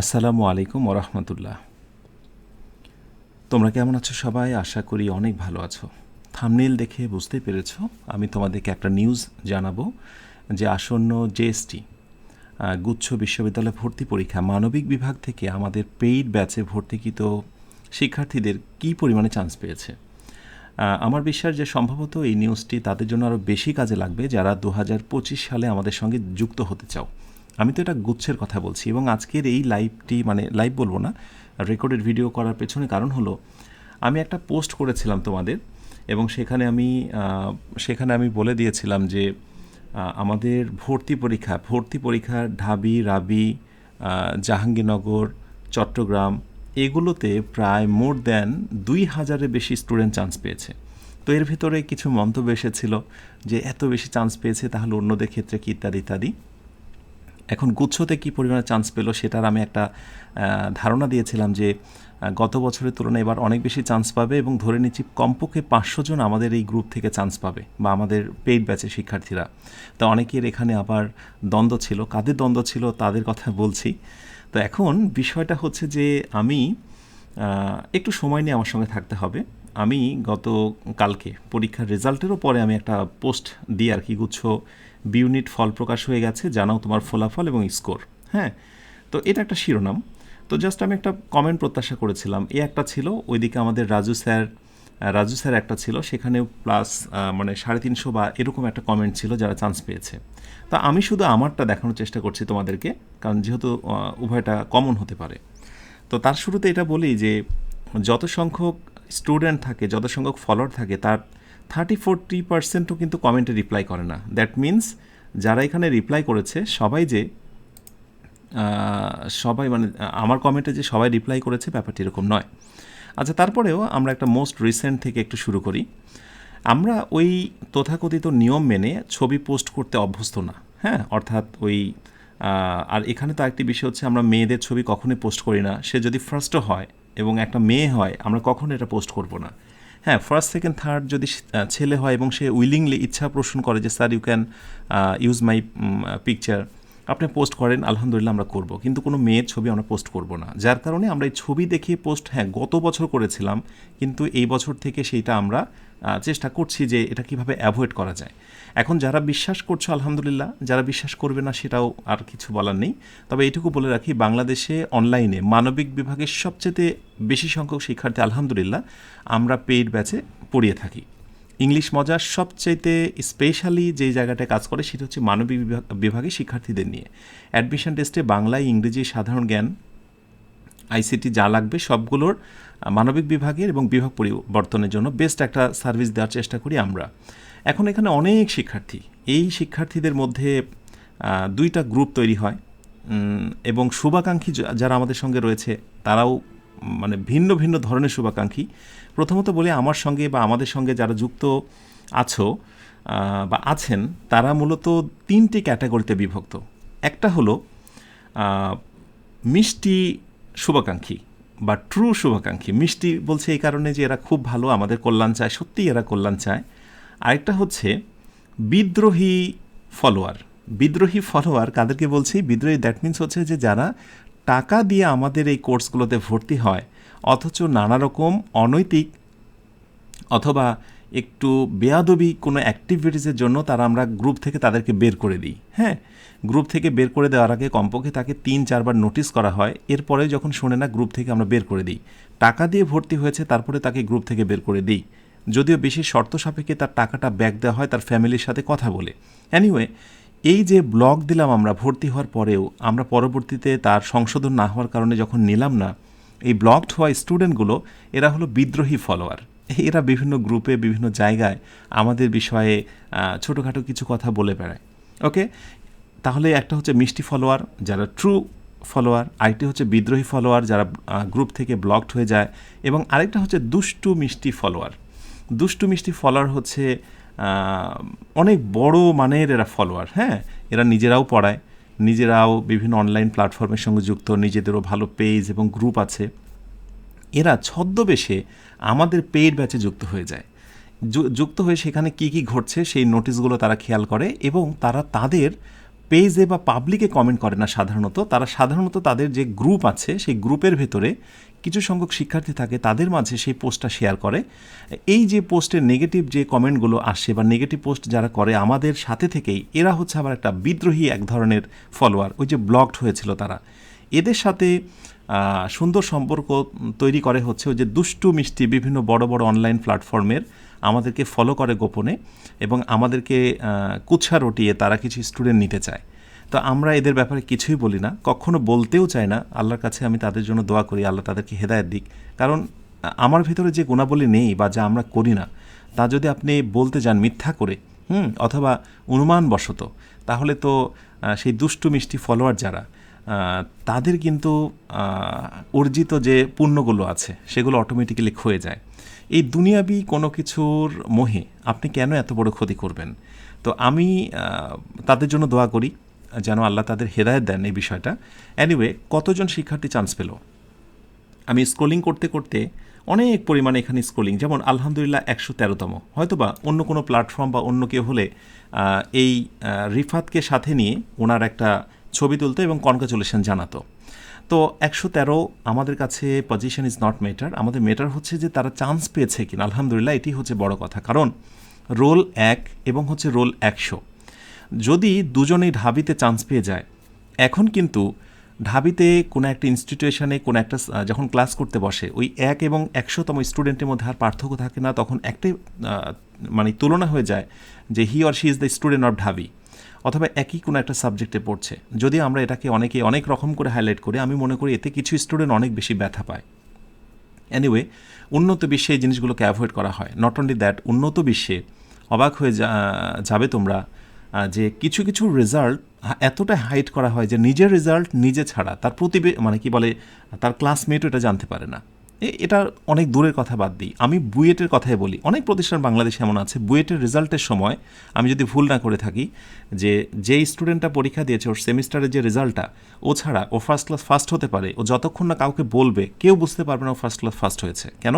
আসসালামু আলাইকুম ওরহমতুল্লাহ। তোমরা কেমন আছো সবাই? আশা করি অনেক ভালো আছো। থামনেল দেখে বুঝতে পেরেছ, আমি তোমাদেরকে একটা নিউজ জানাব যে আসন্ন জেএসটি গুচ্ছ বিশ্ববিদ্যালয় ভর্তি পরীক্ষা মানবিক বিভাগ থেকে আমাদের পেইড ব্যাচে ভর্তিকৃত শিক্ষার্থীদের কী পরিমাণে চান্স পেয়েছে? আমার বিশ্বাস যে সম্ভবত এই নিউজটি তাদের জন্য আরও বেশি কাজে লাগবে যারা দু হাজার পঁচিশ সালে আমাদের সঙ্গে যুক্ত হতে চাও। আমি তো এটা গুচ্ছের কথা বলছি এবং আজকের এই লাইভটি মানে লাইভ বলব না রেকর্ডেড ভিডিও করার পেছনে কারণ হলো, আমি একটা পোস্ট করেছিলাম তোমাদের এবং সেখানে আমি সেখানে আমি বলে দিয়েছিলাম যে আমাদের ভর্তি পরীক্ষা, ভর্তি পরীক্ষার ঢাবি, রাবি জাহাঙ্গীরনগর, চট্টগ্রাম এগুলোতে প্রায় মোর দ্যান দুই হাজারের বেশি স্টুডেন্ট চান্স পেয়েছে। তো এর ভিতরে কিছু মন্তব্য এসেছিল যে, এত বেশি চান্স পেয়েছে তাহলে অন্যদের ক্ষেত্রে কি ইত্যাদি ইত্যাদি। এখন গুচ্ছতে কী পরিমাণে চান্স পেল সেটার আমি একটা ধারণা দিয়েছিলাম যে গত বছরের তুলনায় এবার অনেক বেশি চান্স পাবে এবং ধরে নিচ্ছি কমপক্ষে পাঁচশো জন আমাদের এই গ্রুপ থেকে চান্স পাবে বা আমাদের পেইড ব্যাচের শিক্ষার্থীরা। তো অনেকের এখানে আবার দ্বন্দ্ব ছিল। কাদের দ্বন্দ্ব ছিল তাদের কথা বলছি। তো এখন বিষয়টা হচ্ছে যে আমি একটু সময় নিয়ে আমার সঙ্গে থাকতে হবে। আমি গত কালকে পরীক্ষার রেজাল্টেরও পরে আমি একটা পোস্ট দিই আর কি, গুচ্ছ বি ইউনিট ফল প্রকাশ হয়ে গেছে, জানাও তোমার ফলাফল এবং স্কোর। হ্যাঁ তো এটা একটা শিরোনাম। তো জাস্ট আমি একটা কমেন্ট প্রত্যাশা করেছিলাম। এ একটা ছিল, ওইদিকে আমাদের রাজু স্যার রাজু স্যার একটা ছিল, সেখানেও প্লাস মানে সাড়ে তিনশো বা এরকম একটা কমেন্ট ছিল যারা চান্স পেয়েছে। তা আমি শুধু আমারটা দেখানোর চেষ্টা করছি তোমাদেরকে, কারণ যেহেতু উভয়টা কমন হতে পারে। তো তার শুরুতে এটা বলি যে, যত সংখ্যক স্টুডেন্ট থাকে, যত সংখ্যক ফলোয়ার থাকে, তার থার্টি ফোরটি পার্সেন্টও কিন্তু কমেন্টে রিপ্লাই করে না। দ্যাট মিন্স যারা এখানে রিপ্লাই করেছে, সবাই যে সবাই মানে আমার কমেন্টে যে সবাই রিপ্লাই করেছে, ব্যাপারটি এরকম নয়। আচ্ছা তারপরেও আমরা একটা মোস্ট রিসেন্ট থেকে একটু শুরু করি। আমরা ওই তথাকথিত নিয়ম মেনে ছবি পোস্ট করতে অভ্যস্ত না হ্যাঁ? অর্থাৎ ওই আর এখানে তো একটি বিষয় হচ্ছে, আমরা মেয়েদের ছবি কখনোই পোস্ট করি না। সে যদি ফার্স্টও হয় এবং একটা মেয়ে হয়, আমরা কখনো এটা পোস্ট করব না। হ্যাঁ ফার্স্ট সেকেন্ড থার্ড যদি ছেলে হয় এবং সে উইলিংলি ইচ্ছা পোষণ করে যে sir you can use my picture আপনি পোস্ট করেন, আলহামদুলিল্লাহ আমরা করব। কিন্তু কোনো মেয়ের ছবি আমরা পোস্ট করব না। যার কারণে আমরা এই ছবি দেখে পোস্ট হ্যাঁ গত বছর করেছিলাম, কিন্তু এই বছর থেকে সেইটা আমরা চেষ্টা করছি যে এটা কীভাবে অ্যাভয়েড করা যায়। এখন যারা বিশ্বাস করছ, আলহামদুলিল্লাহ, যারা বিশ্বাস করবে না সেটাও আর কিছু বলার নেই। তবে এইটুকু বলে রাখি, বাংলাদেশে অনলাইনে মানবিক বিভাগের সবচেয়ে বেশি সংখ্যক শিক্ষার্থী, আলহামদুলিল্লাহ, আমরা পেইড ব্যাচে পড়িয়ে থাকি। ইংলিশ মজার সবচাইতে স্পেশালি যে জায়গাটায় কাজ করে সেটা হচ্ছে মানবিক বিভাগ বিভাগে শিক্ষার্থীদের নিয়ে। অ্যাডমিশন টেস্টে বাংলায় ইংরেজি সাধারণ জ্ঞান, আইসিটি যা লাগবে সবগুলোর মানবিক বিভাগের এবং বিভাগ পরিবর্তনের জন্য বেস্ট একটা সার্ভিস দেওয়ার চেষ্টা করি আমরা। এখন এখানে অনেক শিক্ষার্থী। এই শিক্ষার্থীদের মধ্যে দুইটা গ্রুপ তৈরি হয়। এবং শুভাকাঙ্ক্ষী যারা আমাদের সঙ্গে রয়েছে, তারাও মানে ভিন্ন ভিন্ন ধরনের শুভাকাঙ্ক্ষী। প্রথমত বলি আমার সঙ্গে বা আমাদের সঙ্গে যারা যুক্ত আছো বা আছেন, তারা মূলত তিনটি ক্যাটাগরিতে বিভক্ত। একটা হলো মিষ্টি শুভাকাঙ্ক্ষী বা ট্রু শুভাকাঙ্ক্ষী। মিষ্টি বলছে এই কারণে যে এরা খুব ভালো, আমাদের কল্যাণ চায়, সত্যিই এরা কল্যাণ চায়। আরেকটা হচ্ছে, বিদ্রোহী ফলোয়ার। বিদ্রোহী ফলোয়ার কাদেরকে বলছি? বিদ্রোহী দ্যাট মিন্স হচ্ছে যে যারা টাকা দিয়ে আমাদের এই কোর্সগুলোতে ভর্তি হয়, অথচ নানা রকম অনৈতিক অথবা একটু বেয়াদবি কোনো অ্যাক্টিভিটিসের জন্য তারা আমরা গ্রুপ থেকে তাদেরকে বের করে দিই। হ্যাঁ গ্রুপ থেকে বের করে দেওয়ার আগে কমপক্ষে তাকে তিন, চারবার নোটিশ করা হয়, এরপরে যখন শোনে না গ্রুপ থেকে আমরা বের করে দিই। টাকা দিয়ে ভর্তি হয়েছে, তারপরে তাকে গ্রুপ থেকে বের করে দিই। যদিও বেশি শর্ত সাপেক্ষে তার টাকাটা ব্যাক দেওয়া হয়, তার ফ্যামিলির সাথে কথা বলে। অ্যানিওয়ে এই যে ব্লগ দিলাম আমরা, ভর্তি হওয়ার পরেও, আমরা পরবর্তীতে তার সংশোধন না হওয়ার কারণে যখন নিলাম না, এই ব্লকড হওয়া স্টুডেন্টগুলো এরা হলো বিদ্রোহী ফলোয়ার এরা বিভিন্ন গ্রুপে বিভিন্ন জায়গায় আমাদের বিষয়ে ছোটোখাটো কিছু কথা বলে বেড়ায়। ওকে তাহলে একটা হচ্ছে মিষ্টি ফলোয়ার যারা ট্রু ফলোয়ার আরেকটি হচ্ছে বিদ্রোহী ফলোয়ার যারা গ্রুপ থেকে ব্লকড হয়ে যায়, এবং আরেকটা হচ্ছে দুষ্টু মিষ্টি ফলোয়ার দুষ্টু মিষ্টি ফলোয়ার হচ্ছে অনেক বড় মানের এরা ফলোয়ার হ্যাঁ? এরা নিজেরাও পড়ায়, নিজেরাও বিভিন্ন অনলাইন প্ল্যাটফর্মের সঙ্গে যুক্ত, নিজেদেরও ভালো পেজ এবং গ্রুপ আছে। এরা ছদ্মবেশে আমাদের পেইড ব্যাচে যুক্ত হয়ে যায়। যুক্ত হয়ে সেখানে কি কি ঘটছে সেই নোটিশগুলো তারা খেয়াল করে এবং তারা তাদের পেজে বা পাবলিকে কমেন্ট করে না সাধারণত। তারা সাধারণত তাদের যে গ্রুপ আছে, সেই গ্রুপের ভেতরে কিছু সংখ্যক শিক্ষার্থী থাকে, তাদের মাঝে সেই পোস্টটা শেয়ার করে। এই যে পোস্টের নেগেটিভ যে কমেন্টগুলো আসে বা নেগেটিভ পোস্ট যারা করে আমাদের সাথে থেকেই, এরা হচ্ছে আবার একটা বিদ্রোহী এক ধরনের ফলোয়ার ওই যে ব্লকড হয়েছিল তারা। এদের সাথে সুন্দর সম্পর্ক তৈরি করে হচ্ছে ওই যে দুষ্টু মিষ্টি বিভিন্ন বড় বড় অনলাইন প্ল্যাটফর্মের আমাদেরকে ফলো করে গোপনে এবং আমাদেরকে কুচ্ছা রটিয়ে তারা কিছু স্টুডেন্ট নিতে চায়। তো আমরা এদের ব্যাপারে কিছুই বলি না, কখনো বলতেও চাই না, আল্লাহর কাছে আমি তাদের জন্য দোয়া করি, আল্লাহ তাদেরকে হেদায়েত দিক। কারণ, আমার ভিতরে যে গুণাবলী নেই বা যা আমরা করি না, তা যদি আপনি বলতে যান মিথ্যা করে, হুম, অথবা অনুমানবশত, তাহলে তো সেই দুষ্টু মিষ্টি ফলোয়ার যারা তাদের কিন্তু অর্জিত যে পুণ্যগুলো আছে, সেগুলো অটোমেটিক্যালি ক্ষয়ে যায়। এই দুনিয়াবি কোনো কিছুর মোহে আপনি কেন এত বড় ক্ষতি করবেন? তো আমি তাদের জন্য দোয়া করি যেন আল্লাহ তাদের হেদায়ত দেন এই বিষয়টা। অ্যানিওয়ে কতজন শিক্ষার্থী চান্স পেল? আমি স্ক্রোলিং করতে করতে অনেক পরিমাণে এখানে স্ক্রোলিং যেমন আলহামদুলিল্লাহ একশো তেরোতম। হয়তো বা অন্য কোনো প্ল্যাটফর্ম বা অন্য কেউ হলে এই রিফাতকে সাথে নিয়ে ওনার একটা ছবি তুলতো এবং কনগ্রাচুলেশন জানাতো। তো একশো তেরো আমাদের কাছে পজিশন ইজ নট মেটার আমাদের মেটার হচ্ছে যে তারা চান্স পেয়েছে কিনা। আলহামদুলিল্লাহ, এটি হচ্ছে বড় কথা। কারণ রোল এক এবং হচ্ছে রোল একশো। যদি দুজনেই ঢাবিতে চান্স পেয়ে যায়। এখন কিন্তু ঢাবিতে কোনো একটা ইনস্টিটিউশনে কোনো একটা যখন ক্লাস করতে বসে, ওই এক এবং একশোতম স্টুডেন্টের মধ্যে আর পার্থক্য থাকে না, তখন একটাই মানে তুলনা হয়ে যায় যে he or she is the student of Dhabi. অথবা একই কোনো একটা সাবজেক্টে পড়ছে। যদি আমরা এটাকে অনেকে অনেক রকম করে হাইলাইট করি, আমি মনে করি এতে কিছু স্টুডেন্ট অনেক বেশি ব্যথা পায়। এনিওয়ে উন্নত বিশ্বে এই জিনিসগুলোকে অ্যাভয়েড করা হয়। নট অনলি দ্যাট উন্নত বিশ্বে অবাক হয়ে যাবে তোমরা যে কিছু কিছু রেজাল্ট এতটা হাইট করা হয় যে নিজের রেজাল্ট নিজে ছাড়া, তার প্রতিবে মানে কি বলে, তার ক্লাসমেটও এটা জানতে পারে না। এটা অনেক দূরের কথা বাদ দিই। আমি বুয়েটের কথাই বলি। অনেক প্রতিষ্ঠান বাংলাদেশে এমন আছে। বুয়েটের রেজাল্টের সময় আমি যদি ভুল না করে থাকি, যে যেই স্টুডেন্টটা পরীক্ষা দিয়েছে, ওর সেমিস্টারের যে রেজাল্টটা, ও ছাড়া ও ফার্স্ট ক্লাস ফার্স্ট হতে পারে। ও যতক্ষণ না কাউকে বলবে, কেউ বুঝতে পারবে না ও ফার্স্ট ক্লাস ফার্স্ট হয়েছে। কেন?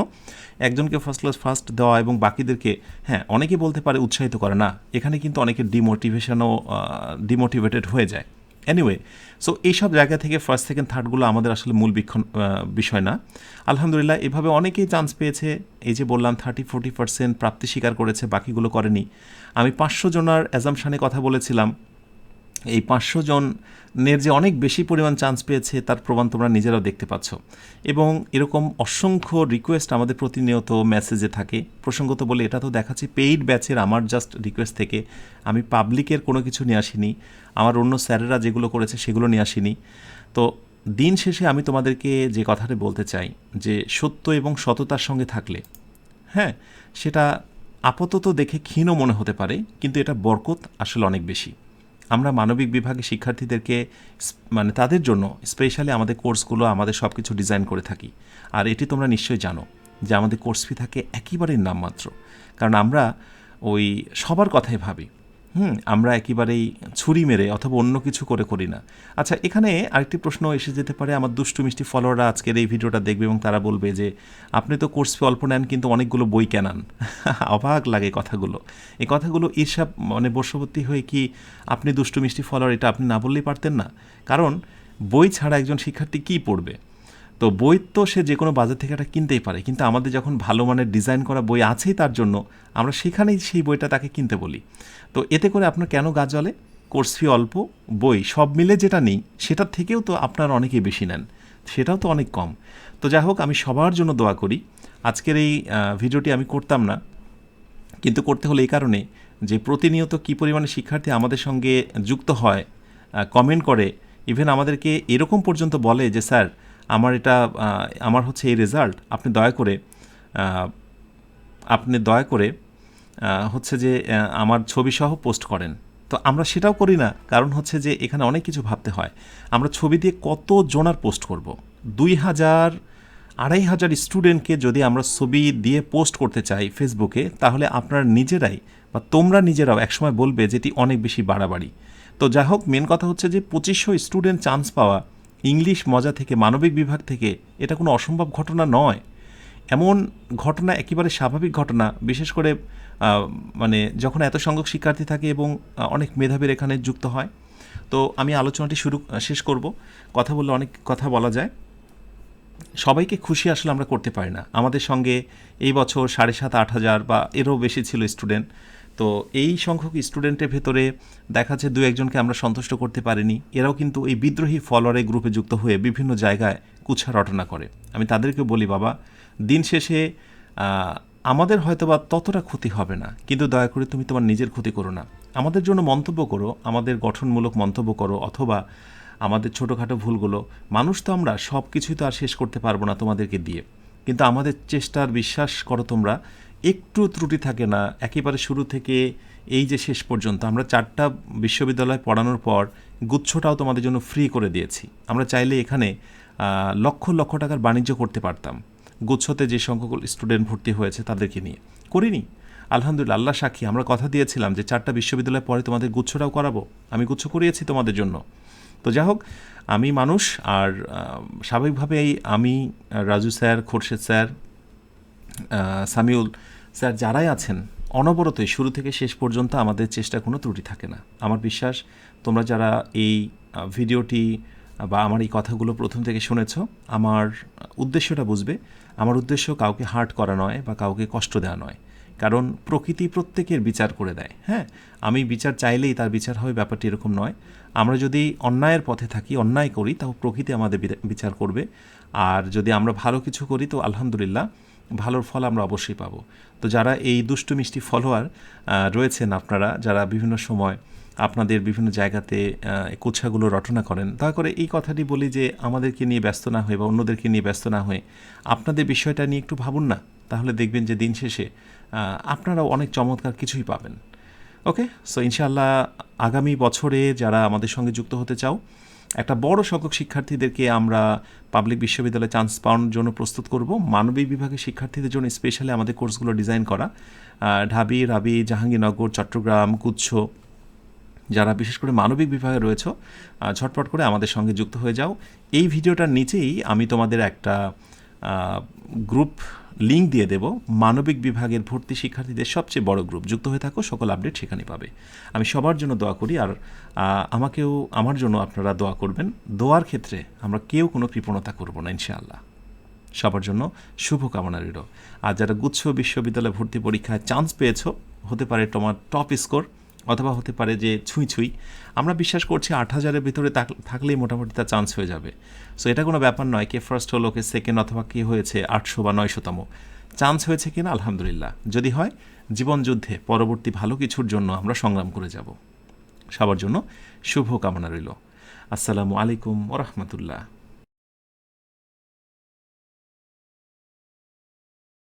একজনকে ফার্স্ট ক্লাস ফার্স্ট দেওয়া এবং বাকিদেরকে হ্যাঁ অনেকেই বলতে পারে উৎসাহিত করে, না, এখানে কিন্তু অনেকে ডিমোটিভেশনও ডিমোটিভেটেড হয়ে যায়। এনিওয়ে সো এইসব জায়গা থেকে ফার্স্ট সেকেন্ড থার্ডগুলো আমাদের আসলে মূল বিক্ষণ বিষয় না। আলহামদুলিল্লাহ, এভাবে অনেকেই চান্স পেয়েছে। এই যে বললাম থার্টি ফোর্টি পার্সেন্ট প্রাপ্তি স্বীকার করেছে, বাকিগুলো করেনি। আমি পাঁচশো জনার অ্যাজামশানে কথা বলেছিলাম। এই পাঁচশো জনের যে অনেক বেশি পরিমাণ চান্স পেয়েছে, তার প্রমাণ তোমরা নিজেরাও দেখতে পাচ্ছ। এবং এরকম অসংখ্য রিকোয়েস্ট আমাদের প্রতিনিয়ত মেসেজে থাকে। প্রসঙ্গত বলে এটা তো দেখাচ্ছি পেইড ব্যাচের আমার জাস্ট রিকোয়েস্ট থেকে আমি পাবলিকের কোনো কিছু নিয়ে আসিনি। আমার অন্য স্যারেরা যেগুলো করেছে সেগুলো নিয়ে আসিনি। তো দিন শেষে আমি তোমাদেরকে যে কথাটা বলতে চাই, যে সত্য এবং সততার সঙ্গে থাকলে হ্যাঁ সেটা আপাতত দেখে ক্ষীণ মনে হতে পারে, কিন্তু এটা বরকত আসলে অনেক বেশি। আমরা মানবিক বিভাগে শিক্ষার্থীদেরকে মানে তাদের জন্য স্পেশালি আমাদের কোর্সগুলো, আমাদের সব কিছু ডিজাইন করে থাকি। আর এটি তোমরা নিশ্চয়ই জানো যে আমাদের কোর্স ফি থাকে একেবারেই নামমাত্র। কারণ আমরা ওই সবার কথাই ভাবি। হুম, আমরা একেবারেই ছুরি মেরে অথবা অন্য কিছু করে করি না। আচ্ছা এখানে আরেকটি প্রশ্ন এসে যেতে পারে, আমার দুষ্টু মিষ্টি ফলোয়াররা আজকের এই ভিডিওটা দেখবে এবং তারা বলবে যে, আপনি তো কোর্স ফি অল্প নেন, কিন্তু অনেকগুলো বই কেনান। অবাক লাগে কথাগুলো। এই কথাগুলো ঈর্ষা মানে বর্ষবর্তী হয়ে কি আপনি দুষ্টু মিষ্টি ফলোয়ার এটা আপনি না বললেই পারতেন না? কারণ বই ছাড়া একজন শিক্ষার্থী কী পড়বে? তো বই তো সে যে কোনো বাজার থেকে একটা কিনতেই পারে, কিন্তু আমাদের যখন ভালো মানের ডিজাইন করা বই আছেই তার জন্য, আমরা সেখানেই সেই বইটা তাকে কিনতে বলি। তো এতে করে আপনার কেন গা জ্বলে? কোর্স ফি অল্প, বই সব মিলে যেটা নেই সেটার থেকেও তো আপনার অনেকেই বেশি নেন, সেটাও তো অনেক কম। তো যাই হোক, আমি সবার জন্য দোয়া করি, আজকের এই ভিডিওটি আমি করতাম না, কিন্তু করতে হলে এই কারণে যে প্রতিনিয়ত কী পরিমাণে শিক্ষার্থী আমাদের সঙ্গে যুক্ত হয় কমেন্ট করে ইভেন আমাদেরকে এরকম পর্যন্ত বলে যে, স্যার আমার এটা আমার হচ্ছে এই রেজাল্ট আপনি দয়া করে আপনি দয়া করে হচ্ছে যে আমার ছবি সহ পোস্ট করেন। তো আমরা সেটাও করি না, কারণ হচ্ছে যে, এখানে অনেক কিছু ভাবতে হয়। আমরা ছবি দিয়ে কত জনার পোস্ট করব? দুই হাজার, আড়াই হাজার স্টুডেন্টকে যদি আমরা ছবি দিয়ে পোস্ট করতে চাই ফেসবুকে তাহলে আপনারা নিজেরাই বা তোমরা নিজেরাও একসময় বলবে যেটি অনেক বেশি বাড়াবাড়ি। তো যাই হোক মেন কথা হচ্ছে যে, পঁচিশশো স্টুডেন্ট চান্স পাওয়া ইংলিশ মজা থেকে, মানবিক বিভাগ থেকে এটা কোনো অসম্ভব ঘটনা নয়। এমন ঘটনা একেবারে স্বাভাবিক ঘটনা, বিশেষ করে মানে যখন এত সংখ্যক শিক্ষার্থী থাকে এবং অনেক মেধাবীর এখানে যুক্ত হয়। তো আমি আলোচনাটি শুরু শেষ করব। কথা বললে অনেক কথা বলা যায়। সবাইকে খুশি আসলে আমরা করতে পারি না। আমাদের সঙ্গে এই বছর সাড়ে সাত, আট হাজার বা এরও বেশি ছিল স্টুডেন্ট। তো এই সংখ্যক স্টুডেন্টের ভেতরে দেখা যাচ্ছে দু একজনকে আমরা সন্তুষ্ট করতে পারিনি। এরাও কিন্তু এই বিদ্রোহী ফলোয়ারে গ্রুপে যুক্ত হয়ে বিভিন্ন জায়গায় কুচ্ছা রটনা করে। আমি তাদেরকে বলি, বাবা, দিন শেষে আমাদের হয়তোবা ততটা ক্ষতি হবে না, কিন্তু দয়া করে তুমি তোমার নিজের ক্ষতি করো না। আমাদের জন্য মন্তব্য করো, আমাদের গঠনমূলক মন্তব্য করো, অথবা আমাদের ছোটোখাটো ভুলগুলো। মানুষ তো আমরা সব কিছুই তো আর শেষ করতে পারব না তোমাদেরকে দিয়ে। কিন্তু আমাদের চেষ্টার বিশ্বাস করো তোমরা একটু ত্রুটি থাকে না, একেবারে শুরু থেকে এই যে শেষ পর্যন্ত, আমরা চারটা বিশ্ববিদ্যালয় পড়ানোর পর গুচ্ছটাও তোমাদের জন্য ফ্রি করে দিয়েছি। আমরা চাইলে এখানে লক্ষ লক্ষ টাকার বাণিজ্য করতে পারতাম, গুচ্ছতে যে সংখ্যক স্টুডেন্ট ভর্তি হয়েছে তাদেরকে নিয়ে। করিনি। আলহামদুলিল্লাহ, আল্লাহ সাক্ষী, আমরা কথা দিয়েছিলাম যে চারটা বিশ্ববিদ্যালয় পরে তোমাদের গুচ্ছটাও করাবো, আমি গুচ্ছ করিয়েছি তোমাদের জন্য। তো যাই হোক, আমি মানুষ, আর স্বাভাবিকভাবেই আমি, Raju sir, Khorshed sir Samiul, sir যারাই আছেন, অনবরতই শুরু থেকে শেষ পর্যন্ত আমাদের চেষ্টা কোনো ত্রুটি থাকে না। আমার বিশ্বাস, তোমরা যারা এই ভিডিওটি বা আমার এই কথাগুলো প্রথম থেকে শুনেছ, আমার উদ্দেশ্যটা বুঝবে। আমার উদ্দেশ্য কাউকে হার্ট করা নয় বা কাউকে কষ্ট দেওয়া নয়। কারণ প্রকৃতি প্রত্যেকের বিচার করে দেয় হ্যাঁ? আমি বিচার চাইলেই তার বিচার হবে ব্যাপারটি এরকম নয়। আমরা যদি অন্যায়ের পথে থাকি, অন্যায় করি, তাও প্রকৃতি আমাদের বিচার করবে। আর যদি আমরা ভালো কিছু করি, তো আলহামদুলিল্লাহ ভালোর ফল আমরা অবশ্যই পাবো। তো যারা এই দুষ্টু মিষ্টি ফলোয়ার রয়েছেন আপনারা, যারা বিভিন্ন সময় আপনাদের বিভিন্ন জায়গাতে কুচ্ছাগুলো রটনা করেন তা করে এই কথাটি বলি যে আমাদেরকে নিয়ে ব্যস্ত না হয়ে বা অন্যদেরকে নিয়ে ব্যস্ত না হয়ে আপনাদের বিষয়টা নিয়ে একটু ভাবুন না। তাহলে দেখবেন যে দিন শেষে আপনারাও অনেক চমৎকার কিছুই পাবেন। ওকে? সো ইনশাআল্লাহ আগামী বছরে যারা আমাদের সঙ্গে যুক্ত হতে চাও একটা বড় সংখ্যক শিক্ষার্থীদেরকে আমরা পাবলিক বিশ্ববিদ্যালয়ে চান্স পাওয়ার জন্য প্রস্তুত করব। মানবিক বিভাগের শিক্ষার্থীদের জন্য স্পেশালি আমাদের কোর্সগুলো ডিজাইন করা। ঢাবি, রাবি, জাহাঙ্গীরনগর, চট্টগ্রাম কুচ্ছ যারা বিশেষ করে মানবিক বিভাগে রয়েছে ঝটপট করে আমাদের সঙ্গে যুক্ত হয়ে যাও। এই ভিডিওটার নিচেই আমি তোমাদের একটা গ্রুপ লিংক দিয়ে দেব মানবিক বিভাগের ভর্তি শিক্ষার্থীদের সবচেয়ে বড় গ্রুপ। যুক্ত হয়ে থাকো, সকল আপডেট সেখানে পাবে। আমি সবার জন্য দোয়া করি আর আমাকেও, আমার জন্য আপনারা দোয়া করবেন। দোয়ার ক্ষেত্রে আমরা কেউ কোনো কৃপণতা করব না, ইনশাআল্লাহ। সবার জন্য শুভকামনা রইল। আর যারা গুচ্ছ বিশ্ববিদ্যালয় ভর্তি পরীক্ষায় চান্স পেয়েছ, হতে পারে তোমার টপ স্কোর অথবা হতে পারে যে ছুঁই ছুঁই, আমরা বিশ্বাস করছি আট হাজারের ভিতরে থাকলেই মোটামুটি তার চান্স হয়ে যাবে। সো এটা কোনো ব্যাপার নয় কে ফার্স্ট হলো, কে সেকেন্ড অথবা কে হয়েছে আটশো বা নয়শোতম। চান্স হয়েছে কিনা? আলহামদুলিল্লাহ। যদি হয়, জীবন যুদ্ধে পরবর্তী ভালো কিছুর জন্য আমরা সংগ্রাম করে যাব। সবার জন্য শুভ কামনা রইল। আসসালামু আলাইকুম ওরহমতুল্লাহ